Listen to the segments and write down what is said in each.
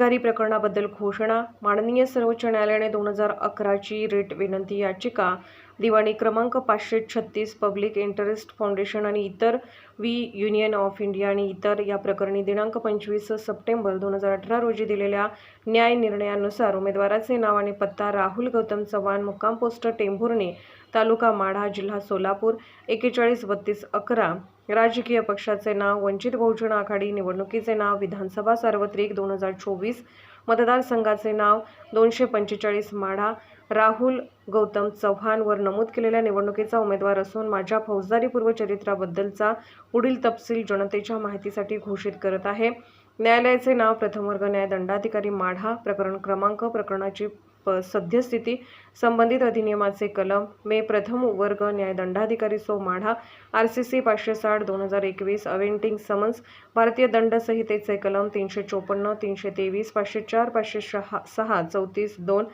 गुन्हेगारी प्रकरणाबद्दल घोषणा माननीय सर्वोच्च न्यायालयाने दोन हजार अकराची रिट विनंती याचिका दिवाणी क्रमांक पाचशे छत्तीस पब्लिक इंटरेस्ट फाउंडेशन आणि इतर वी युनियन ऑफ इंडिया आणि इतर या प्रकरणी दिनांक पंचवीस सप्टेंबर दोन हजार अठरा रोजी दिलेल्या न्याय निर्णयानुसार उमेदवाराचे नाव आणि पत्ता राहुल गौतम चव्हाण मुक्काम पोस्ट टेंभुर्णी तालुका माढा जिल्हा सोलापूर एकेचाळीस बत्तीस अकरा. राजकीय पक्षाचे नाव वंचित बहुजन आघाडी निवडणुकीचे नाव विधानसभा सार्वत्रिक दोन हजार चोवीस. मतदारसंघाचे नाव दोनशे पंचेचाळीस माढा. राहुल गौतम चव्हाणवर नमूद केलेल्या निवडणुकीचा उमेदवार असून माझ्या फौजदारीपूर्व पूर्वचरित्राबद्दलचा पुढील तपशील जनतेच्या माहितीसाठी घोषित करत आहे. न्यायालयाचे नाव प्रथमवर्ग न्याय दंडाधिकारी माढा प्रकरण क्रमांक प्रकरणाची प सद्यस्थिती संबंधित अधिनियमाचे कलम मे प्रथम वर्ग न्याय दंडाधिकारी सो माढा आर सी सी पाचशे साठ दोन हजार एकवीस अवेंटिंग समन्स भारतीय दंड संहितेचे कलम तीनशे चोपन्न तीनशे तेवीस पाचशे चार पाचशे शहा सहा चौतीस दोन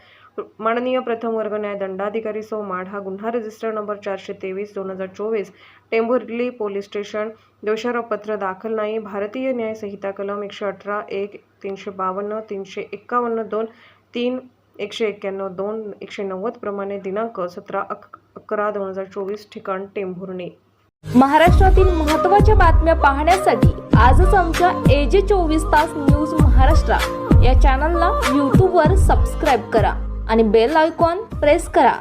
माननीय प्रथम वर्ग न्याय दंडाधिकारी सो माढा गुन्हा रजिस्टर नंबर चारशे तेवीस दोन हजार चोवीस टेंभुर्ली पोलीस स्टेशन दोषारोपपत्र दाखल नाही भारतीय न्यायसंहिता कलम एकशे अठरा एक तीनशे बावन्न तीनशे एक्कावन्न दोन तीन एकशे एक्क्याण्णव दोन एकशे नव्वद प्रमाणे दिनांक सतरा अक अकरा दोन हजार चोवीस ठिकाण टेंभुर्णे. महाराष्ट्रातील महत्त्वाच्या बातम्या पाहण्यासाठी आजच आमच्या एजे चोवीस तास न्यूज महाराष्ट्र या चॅनलला यूट्यूबवर सबस्क्राईब करा आणि बेल आयकॉन प्रेस करा.